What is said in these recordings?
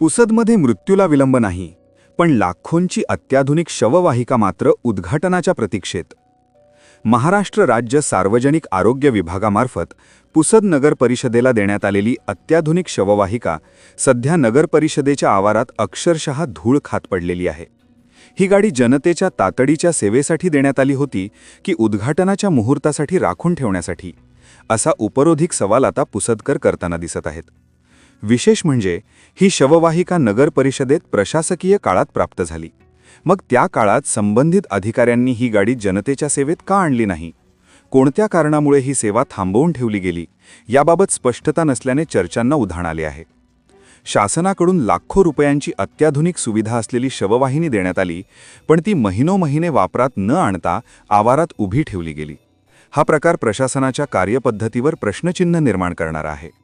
पुसदमध्ये मृत्यूला विलंब नाही पण लाखोंची अत्याधुनिक शववाहिका मात्र उद्घाटनाच्या प्रतीक्षेत. महाराष्ट्र राज्य सार्वजनिक आरोग्य विभागामार्फत पुसद नगर परिषदेला देण्यात आलेली अत्याधुनिक शववाहिका सध्या नगर परिषदेच्या आवारात अक्षरशः धूळ खात पडलेली आहे. ही गाडी जनतेच्या तातडीच्या सेवेसाठी देण्यात आली होती की उद्घाटनाच्या मुहूर्तासाठी राखून ठेवण्यासाठी असा उपरोधिक सवाल आता पुसदकर करताना दिसत आहेत. विशेष म्हणजे ही शववाहिका नगर परिषदेत प्रशासकीय काळात प्राप्त झाली. मग त्या काळात संबंधित अधिकाऱ्यांनी ही गाडी जनतेच्या सेवेत का आणली नाही? कोणत्या कारणामुळे ही सेवा थांबवून ठेवली गेली? याबाबत स्पष्टता नसल्याने चर्चांना उधाण आले आहे. शासनाकडून लाखो रुपयांची अत्याधुनिक सुविधा असलेली शववाहिनी देण्यात आली पण ती महिनोमहिने वापरात न आणता आवारात उभी ठेवली गेली. हा प्रकार प्रशासनाच्या कार्यपद्धतीवर प्रश्नचिन्ह निर्माण करणारा आहे.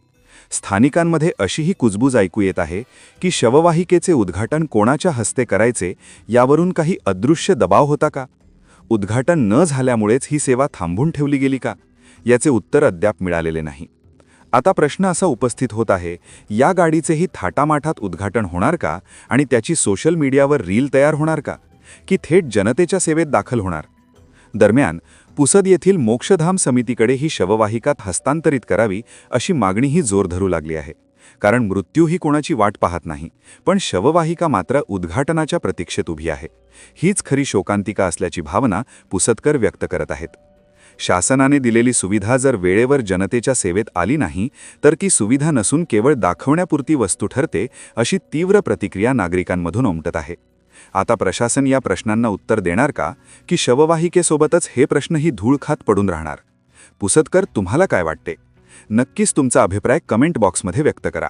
स्थानिकांमध्ये अशीही कुजबूज ऐकू येत आहे की शववाहिकेचे उद्घाटन कोणाच्या हस्ते करायचे यावरून काही अदृश्य दबाव होता का? उद्घाटन न झाल्यामुळेच ही सेवा थांबून ठेवली गेली का? याचे उत्तर अद्याप मिळालेले नाही. आता प्रश्न असा उपस्थित होत आहे या गाडीचेही थाटामाठात उद्घाटन होणार का आणि त्याची सोशल मीडियावर रील तयार होणार का? की थेट जनतेच्या सेवेत दाखल होणार? दरम्यान पुसद येथील मोक्षधाम समितीकडे ही शववाहिकात हस्तांतरित करावी अशी मागणीही जोर धरू लागली आहे. कारण मृत्यू ही कोणाची वाट पाहत नाही पण शववाहिका मात्र उद्घाटनाच्या प्रतीक्षेत उभी आहे. हीच खरी शोकांतिका असल्याची भावना पुसदकर व्यक्त करत आहेत. शासनाने दिलेली सुविधा जर वेळेवर जनतेच्या सेवेत आली नाही तर ती सुविधा नसून केवळ दाखवण्यापुरती वस्तू ठरते अशी तीव्र प्रतिक्रिया नागरिकांमधून उमटत आहे. आता प्रशासन या प्रश्नांना उत्तर देणार का की शववाहिकेसोबतच हे प्रश्नही धूळ खात पडून राहणार? पुसदकर तुम्हाला काय वाटते? नक्कीच तुमचा अभिप्राय कमेंट बॉक्समध्ये व्यक्त करा.